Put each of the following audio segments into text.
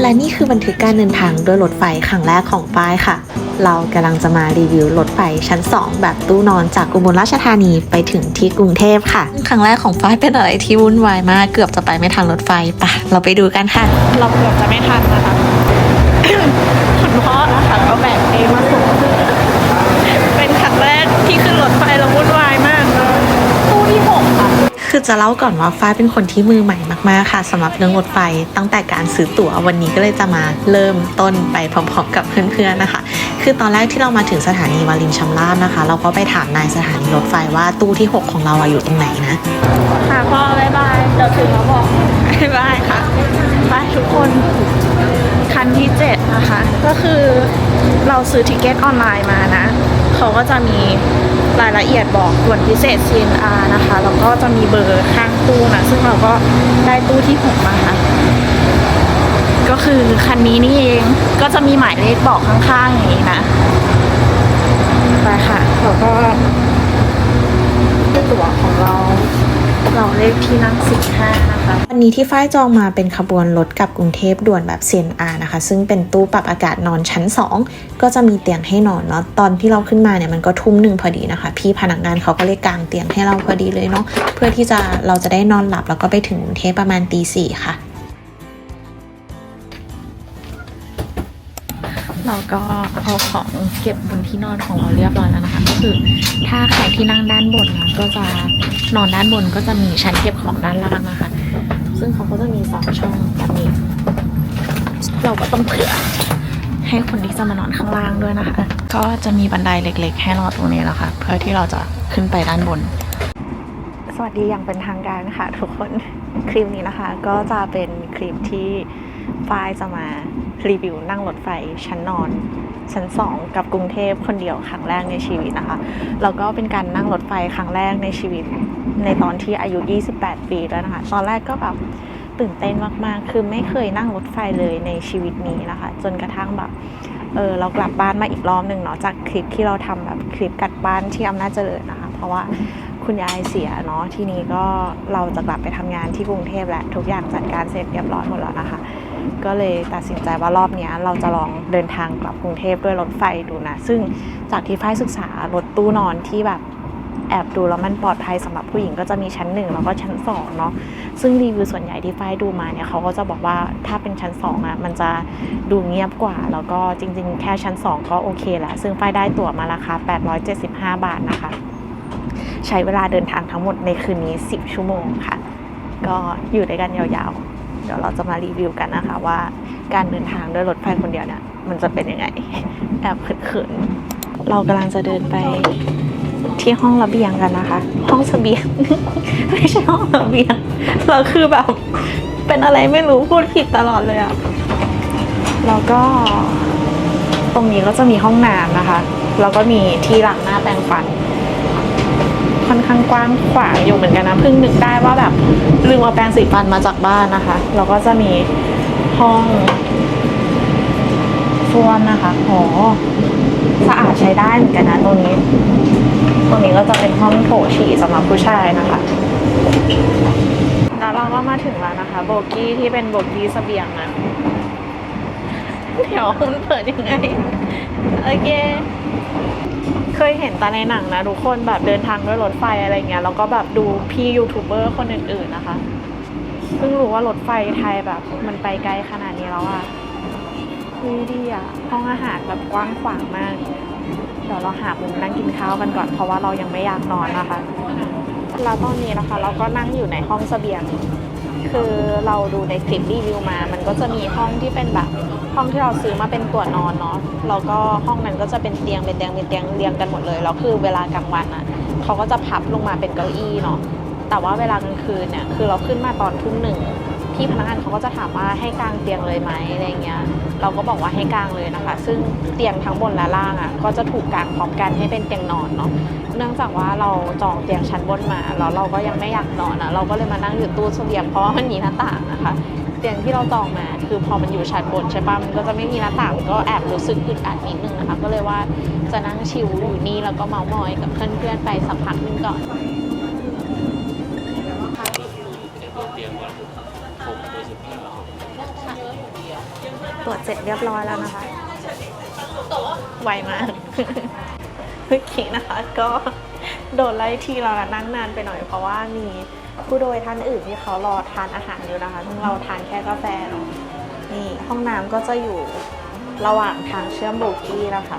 และนี่คือบันทึกการเดินทางด้วยรถไฟครั้งแรกของป้ายค่ะ เรากำลังจะมารีวิวรถไฟชั้น 2 แบบตู้นอนจากอุบลราชธานีไปถึงที่กรุงเทพค่ะ ครั้งแรกของป้ายเป็นอะไรที่วุ่นวายมาก เกือบจะไปไม่ทันรถไฟปะเราไปดูกันค่ะ เราเกือบจะไม่ทันนะคะคุณพ่อนะคะก็แบกเองมาส่งเป็นครั้งแรกที่ขึ้นรถไฟแล้ววุ่นวายมากเลยตู้ที่หก คือจะเล่าก่อนว่าฟ้าเป็นคนที่มือใหม่มากๆค่ะสำหรับเรื่องรถไฟตั้งแต่การซื้อตั๋ววันนี้ก็เลยจะมาเริ่มต้นไปพร้อมๆกับเพื่อนๆนะคะ คือตอนแรกที่เรามาถึงสถานีวารินชำราบนะคะ เราก็ไปถามนายสถานีรถไฟว่าตู้ที่ 6 ของเราอยู่ตรงไหนนะค่ะพ่อบายบายเดี๋ยวถึงแล้วบอกบายบายค่ะไปทุกคนคันที่เจ็ดนะคะ ก็คือ เราซื้อทิเกตออนไลน์มานะ เขาก็จะมีรายละเอียดบอกด่วนพิเศษ CNR นะคะ แล้วก็จะมีเบอร์ข้างตู้นะ ซึ่งเราก็ได้ตู้ที่หกมาค่ะ ก็คือคันนี้นี่เอง ก็จะมีหมายเลขบอกข้างๆอย่างนี้นะ ไปค่ะ เราก็ตั๋วของเรา เราเลขที่นั่งสิบห้านะคะ วันนี้ที่ฝ้ายจองมาเป็นขบวนรถกับกรุงเทพด่วนแบบเซนอานะคะ ซึ่งเป็นตู้ปรับอากาศนอนชั้น 2 ก็จะมีเตียงให้นอนเนาะตอนที่เราขึ้นมาเนี่ยมันก็ทุ่มหนึ่งพอดีนะคะ พี่พนักงานเขาก็เลยกางเตียงให้เราพอดีเลยเนาะเพื่อที่จะเราจะได้นอนหลับแล้วก็ไปถึงกรุงเทพประมาณตีสี่ค่ะ เราก็เอาของเก็บบนที่นอนของเราเรียบร้อยแล้วนะคะ ก็คือถ้าใครที่นั่งด้านบนนะก็จะนอนด้านบนก็จะมีชั้นเก็บของด้านล่างนะคะ ซึ่งเขาก็จะมีสองช่องแบบนี้ เราก็ต้องเผื่อให้คนที่จะมานอนข้างล่างด้วยนะคะ ก็จะมีบันไดเล็ก ๆ ให้เราตรงนี้แหละค่ะ เพื่อที่เราจะขึ้นไปด้านบน สวัสดีอย่างเป็นทางการค่ะ ทุกคนคลิปนี้นะคะ ก็จะเป็นคลิปที่ ฝ้ายจะมารีวิวนั่งรถไฟชั้นนอน ชั้น 2 กับกรุงเทพคนเดียวครั้งแรกในชีวิตนะคะ แล้วก็เป็นการนั่งรถไฟครั้งแรกในชีวิต ในตอนที่อายุ 28 ปีแล้วนะคะ ตอนแรกก็แบบตื่นเต้นมากๆ คือไม่เคยนั่งรถไฟเลยในชีวิตนี้นะคะ จนกระทั่งแบบเออเรากลับบ้านมาอีกรอบหนึ่งเนาะจากคลิปที่เราทำแบบคลิปกัดบ้านที่อำนาจเจริญนะคะ เพราะว่าคุณยายเสียเนาะที่นี้ก็เราจะกลับไปทำงานที่กรุงเทพแหละทุกอย่างจัดการเสร็จเรียบร้อยหมดแล้วนะคะ ก็เลยตัดสินใจว่ารอบนี้เราจะลองเดินทางกลับกรุงเทพด้วยรถไฟดูนะ ซึ่งจากที่ฝ้ายศึกษารถตู้นอนที่แบบแอบดูแล้วมันปลอดภัยสำหรับผู้หญิงก็จะมีชั้นหนึ่งแล้วก็ชั้นสองเนาะซึ่งรีวิวส่วนใหญ่ที่ฝ้ายดูมาเนี่ยเขาก็จะบอกว่าถ้าเป็นชั้น2อะมันจะดูเงียบกว่า แล้วก็จริง ๆ แค่ชั้น 2 ก็โอเคแหละซึ่งฝ้ายได้ตั๋วมาราคา 875 บาทนะคะ ใช้เวลาเดินทางทั้งหมดในคืนนี้ 10 ชั่วโมงค่ะ ก็อยู่ด้วยกันยาวๆ เดี๋ยวเราจะมารีวิวกันนะคะว่าการเดินทางด้วยรถไฟคนเดียวเนี่ยมันจะเป็นยังไงแอบเขินๆเรากำลังจะเดินไปที่ห้องระเบียงกันนะคะ ห้องเสบียง ไม่ใช่ห้องระเบียง เราคือแบบ เป็นอะไรไม่รู้พูดผิดตลอดเลยอะแล้วก็ ตรงนี้ก็จะมีห้องน้ำนะคะ แล้วก็มีที่ล้างหน้าแปรงฟัน อนข้างกว้างขวางอยู่เหมือนกันนะเพิ่งนึกได้ว่าแบบลืมเอาแปรงสีฟันมาจากบ้านนะคะแล้วก็จะมีห้องส้วมนะคะโหสะอาดใช้ได้เหมือนกันนะตรงนี้ ตรงนี้ก็จะเป็นห้องโถฉี่สำหรับผู้ชายนะคะแล้วเราก็มาถึงแล้วนะคะ โบกี้ที่เป็นโบกี้เสบียงนะเดี๋ยวมันเปิดยังไง โอเค เคยเห็นแต่ในหนังนะทุกคนแบบเดินทางด้วยรถไฟอะไรเงี้ยแล้วก็แบบดูพี่ยูทูบเบอร์คนอื่นๆนะคะเพิ่งรู้ว่ารถไฟไทยแบบ มันไปไกลขนาดนี้แล้วอะคุยดีอะห้องอาหารแบบกว้างขวางมาก เดี๋ยวเราหามุมนั่งกินข้าวกันก่อนเพราะว่าเรายังไม่อยากนอนนะคะ แล้วตอนนี้นะคะ เราก็นั่งอยู่ในห้องเสบียง คือเราดูในคลิปรีวิวมา มันก็จะมีห้องที่เป็นแบบห้องที่เราซื้อมาเป็นตัวนอนเนาะแล้วก็ห้องนั้นก็จะเป็นเตียงเป็นเตียงเป็นเตียงเรียงกันหมดเลยแล้วคือเวลากลางวันอะเขาก็จะพับลงมาเป็นเก้าอี้เนาะแต่ว่าเวลากลางคืนเนี่ยคือเราขึ้นมาตอนทุ่มหนึ่ง พี่พนักงานเขาก็จะถามว่าให้กางเตียงเลยไหมอะไรเงี้ย เราก็บอกว่าให้กางเลยนะคะ ซึ่งเตียงทั้งบนและล่างอะก็จะถูกกางพร้อมกันให้เป็นเตียงนอนเนาะ เนื่องจากว่าเราจองเตียงชั้นบนมาแล้วเราก็ยังไม่อยากนอนอะเราก็เลยมานั่งอยู่ตู้เสบียงเพราะว่ามันมีหน้าต่างนะคะ เตียงที่เราจองมาคือพอมันอยู่ชั้นบนใช่ปะมันก็จะไม่มีหน้าต่างก็แอบรู้สึกอึดอัดนิดนึงนะคะ ก็เลยว่าจะนั่งชิลอยู่นี่แล้วก็เมาส์มอยกับเพื่อนๆไปสักพักนึงก่อนเตียมก่อน ตรวจเสร็จเรียบร้อยแล้วนะคะ ไวมากเมื่อกี้นะคะ ก็โดนไล่ที่เรานั่งนานไปหน่อยเพราะว่ามีผู้โดยท่านอื่นที่เขารอทานอาหารอยู่นะคะซึ่งเราทานแค่กาแฟเนาะนี่ห้องน้ำก็จะอยู่ระหว่างทางเชื่อมโบกี้นะคะ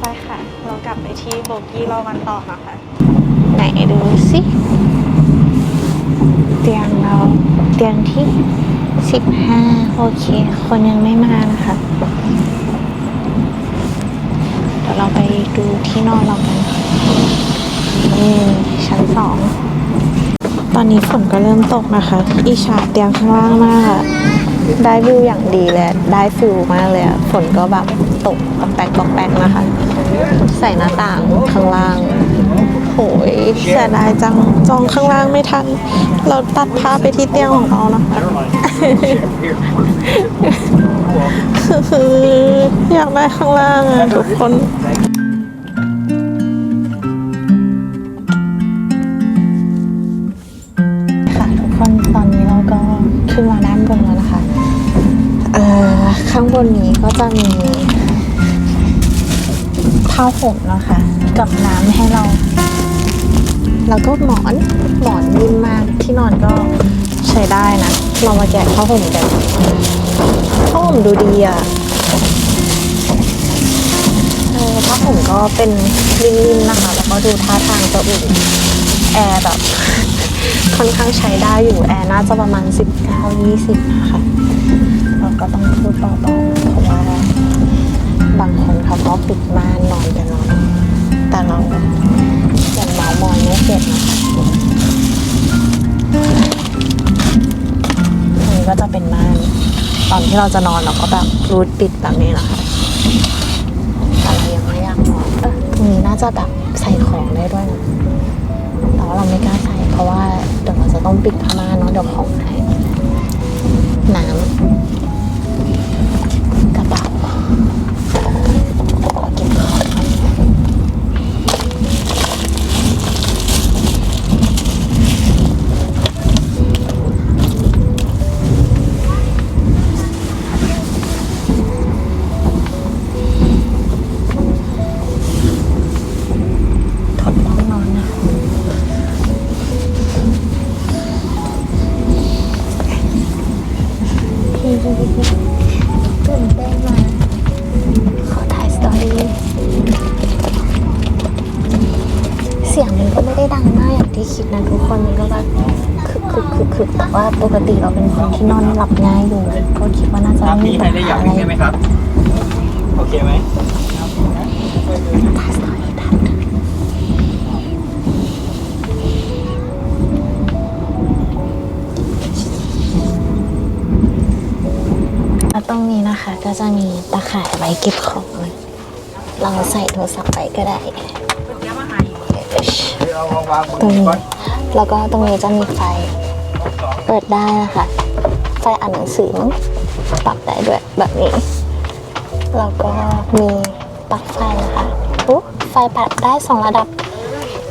ไปค่ะ เรากลับไปที่โบกี้รอกันต่อนะคะ ดูสิ เตียงเราเตียงที่15โอเค คนยังไม่มานะคะเดี๋ยวเราไปดูที่นอนเรากันนี่ชั้นสองตอนนี้ฝนก็เริ่มตกนะคะอีชาเตียงข้างล่างมากอะได้วิวอย่างดีเลย ได้ฟิลมากเลยอะฝนก็แบบตกปอกแปกปอกแปกนะคะ ใส่หน้าต่างข้างล่าง หยเสียดายจังจองข้างล่างไม่ทัน เราตัดภาพไปที่เตียงของเรานะคะ คืออยากได้ข้างล่างอะทุกคนค่ะทุกคนตอนนี้เราก็ขึ้นมาด้านบนแล้วนะคะเอ่อข้างบนนี้ก็จะมีผ้าห่มนะคะ กับน้ำให้เรา แล้วก็หมอนหมอนนิ่มมากที่นอนก็ใช้ได้นะเรามาแกะผ้าห่มกันผ้าห่มดูดีอะเออผ้าห่มก็เป็นริมๆนะคะ แล้วก็ดูท่าทางจะอุ่นแอร์แบบค่อนข้างใช้ได้อยู่แอร์น่าจะประมาณ 19-20 นะคะเราก็ต้องพูดเบาๆเพราะว่าบางคนเขาก็ปิดม่านนอนกันเนาะ แต่เราอย่างเมามอยไม่เสร็จนะคะตรงนี้ก็จะเป็นม่านตอนที่เราจะนอนเราก็แบบรูดปิดแบบนี้นะคะแต่เรายังไม่อยากนอนเออตรงนี้น่าจะแบบใส่ของได้ด้วยนะแต่ว่าเราไม่กล้าใส่เพราะว่าเดี๋ยวเราจะต้องปิดผ้าม่านเนาะเดี๋ยวของหายน้ำ คนที่นอนหลับง่ายอยู่ ก็คิดว่าน่าจะครับไม่มีมีใครปัญได้อากหายอะไรใช่ไหมครับ โอเคไหมถ่ายสตอรี่ทันแล้วตรงนี้นะคะก็จะมีตะข่ายไว้เก็บของเราใส่โทรศัพท์ไปก็ได้เอาวางวางบนตรงนี้ก่อนแล้วก็ตรงนี้จะมีไฟ เปิดได้นะคะไฟอ่านหนังสือปรับได้ด้วยแบบนี้ แล้วก็มีปลั๊กไฟนะคะอุ๊ไฟปรับได้สองระดับ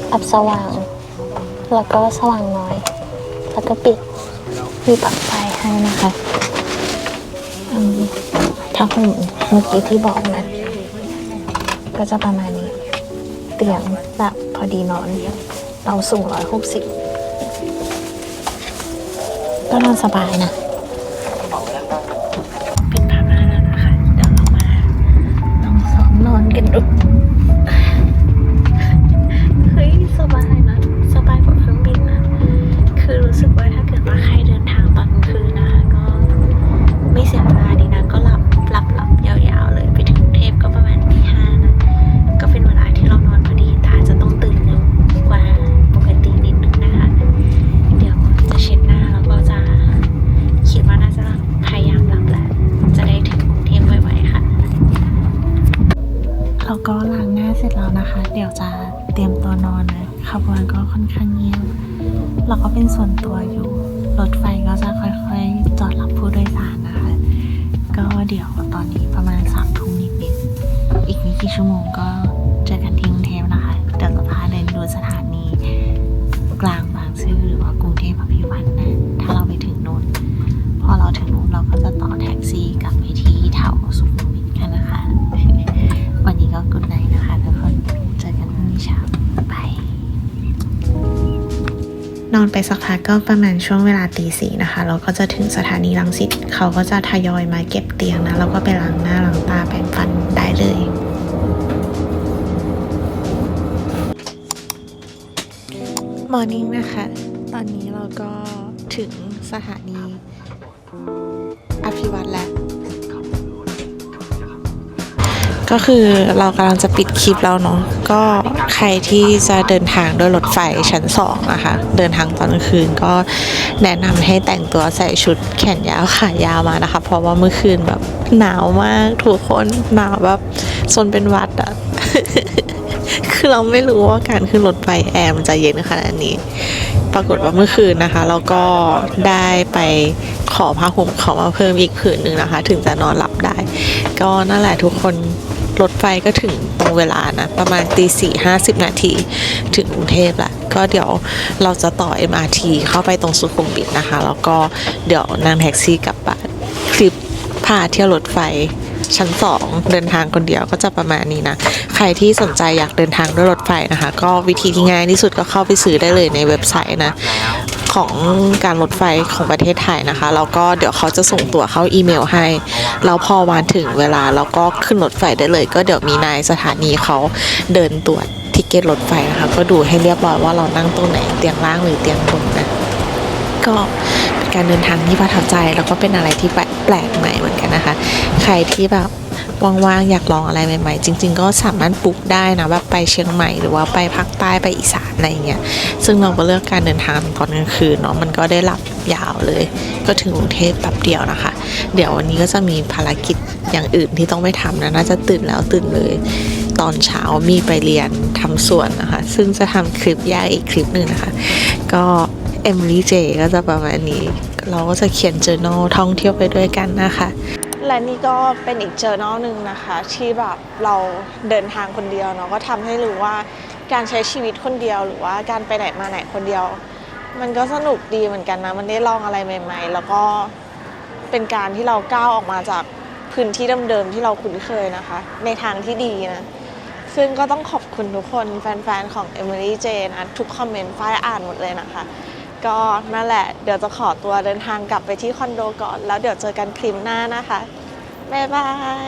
ปรับสว่าง แล้วก็สว่างน้อย แล้วก็ปิดมีปลั๊กไฟให้นะคะถ้าผมเมื่อกี้ที่บอกนะ ก็จะประมาณนี้ เตียงแบบพอดีนอน เราสูงร้อยหกสิบ ก็นอนสบายนะ เราก็ล้างหน้าเสร็จแล้วนะคะ เดี๋ยวจะเตรียมตัวนอนนะขบวนก็ค่อนข้างเงียบเราก็เป็นส่วนตัวอยู่ รถไฟก็จะค่อยๆ จอดรับผู้โดยสารนะคะ ก็เดี๋ยวตอนนี้ประมาณสามทุ่มนิดๆอีกไม่กี่ชั่วโมงก็เจอกันที่กรุงเทพนะคะ เดี๋ยวจะพาเดินดูสถานีกลางบางซื่อหรือว่ากรุงเทพอภิวัฒน์นะ ถ้าเราไปถึงนู่น พอเราถึงนู่นเราก็จะต่อแท็กซี่กลับไปที่แถวสุข ไปสักพักก็ประมาณช่วงเวลาตีสี่นะคะเราก็จะถึงสถานีรังสิตเขาก็จะทยอยมาเก็บเตียงนะแล้วก็ไปล้างหน้าล้างตาแปรงฟันได้เลยมอร์นิ่งนะคะ ตอนนี้เราก็ถึงสถานีอภิวัตแล้ว ก็คือเรากำลังจะปิดคลิปแล้วเนาะก็ใครที่จะเดินทางด้วยรถไฟชั้นสองนะคะเดินทางตอนกลางคืนก็แนะนำให้แต่งตัวใส่ชุดแขนยาวขายาวมานะคะ เพราะว่าเมื่อคืนแบบหนาวมากทุกคนหนาวแบบซนเป็นวัดอะคือเราไม่รู้ว่าการขึ้นรถไฟแอร์มันจะเย็นขนาดนี้ ปรากฏว่าเมื่อคืนนะคะ เราก็ได้ไปขอผ้าห่มเขามาเพิ่มอีกผืนหนึ่งนะคะ ถึงจะนอนหลับได้ ก็นั่นแหละทุกคน รถไฟก็ถึงตรงเวลานะ ประมาณตีสี่ห้าสิบนาที ถึงกรุงเทพแหละก็เดี๋ยวเราจะต่อ MRT เข้าไปตรงสุขุมวิทนะคะ แล้วก็เดี๋ยวนั่งแท็กซี่กลับบ้านคลิปพาเที่ยวรถไฟชั้น 2 เดินทางคนเดียวก็จะประมาณนี้นะ ใครที่สนใจอยากเดินทางด้วยรถไฟนะคะ ก็วิธีที่ง่ายที่สุดก็เข้าไปซื้อได้เลยในเว็บไซต์นะ ของการรถไฟของประเทศไทยนะคะแล้วก็เดี๋ยวเขาจะส่งตั๋วเข้าอีเมลให้แล้วพอวันถึงเวลาเราก็ขึ้นรถไฟได้เลย ก็เดี๋ยวมีนายสถานีเขาเดินตรวจทิเกตรถไฟนะคะก็ดูให้เรียบร้อยว่าเรานั่งตรงไหนเตียงล่างหรือเตียงบนนะก็เป็นการเดินทางที่ประทับใจแล้วก็เป็นอะไรที่แปลกแปลกใหม่เหมือนกันนะคะ ใครที่แบบ ว่างๆอยากลองอะไรใหม่ ๆ จริง ๆ ก็สามารถปลุกได้นะแบบไปเชียงใหม่หรือว่าไปภาคใต้ไปอีสานอะไรเงี้ยซึ่งเราก็เลือกการเดินทางตอนกลางคืนเนาะมันก็ได้หลับยาวเลย ก็ถึงกรุงเทพแป๊บเดียวนะคะ เดี๋ยววันนี้ก็จะมีภารกิจอย่างอื่นที่ต้องไปทำนะน่าจะตื่นแล้วตื่นเลยตอนเช้ามีไปเรียนทำสวนนะคะ ซึ่งจะทำคลิปยากอีกคลิปหนึ่งนะคะ ก็เอมิลี่เจก็จะประมาณนี้ เราก็จะเขียน journal ท่องเที่ยวไปด้วยกันนะคะ และนี่ก็เป็นอีก journal หนึ่งนะคะที่แบบเราเดินทางคนเดียวเนาะก็ทำให้รู้ว่าการใช้ชีวิตคนเดียว หรือว่าการไปไหนมาไหนคนเดียว มันก็สนุกดีเหมือนกันนะ มันได้ลองอะไรใหม่ ๆ แล้วก็เป็นการที่เราก้าวออกมาจากพื้นที่เดิมๆที่เราคุ้นเคยนะคะ ในทางที่ดีนะซึ่งก็ต้องขอบคุณทุกคนแฟนๆ ของ Emily J นะทุกคอมเมนต์ฝ้ายอ่านหมดเลยนะคะ ก็นั่นแหละ เดี๋ยวจะขอตัวเดินทางกลับไปที่คอนโดก่อน แล้วเดี๋ยวเจอกันคลิปหน้านะคะ บ๊ายบาย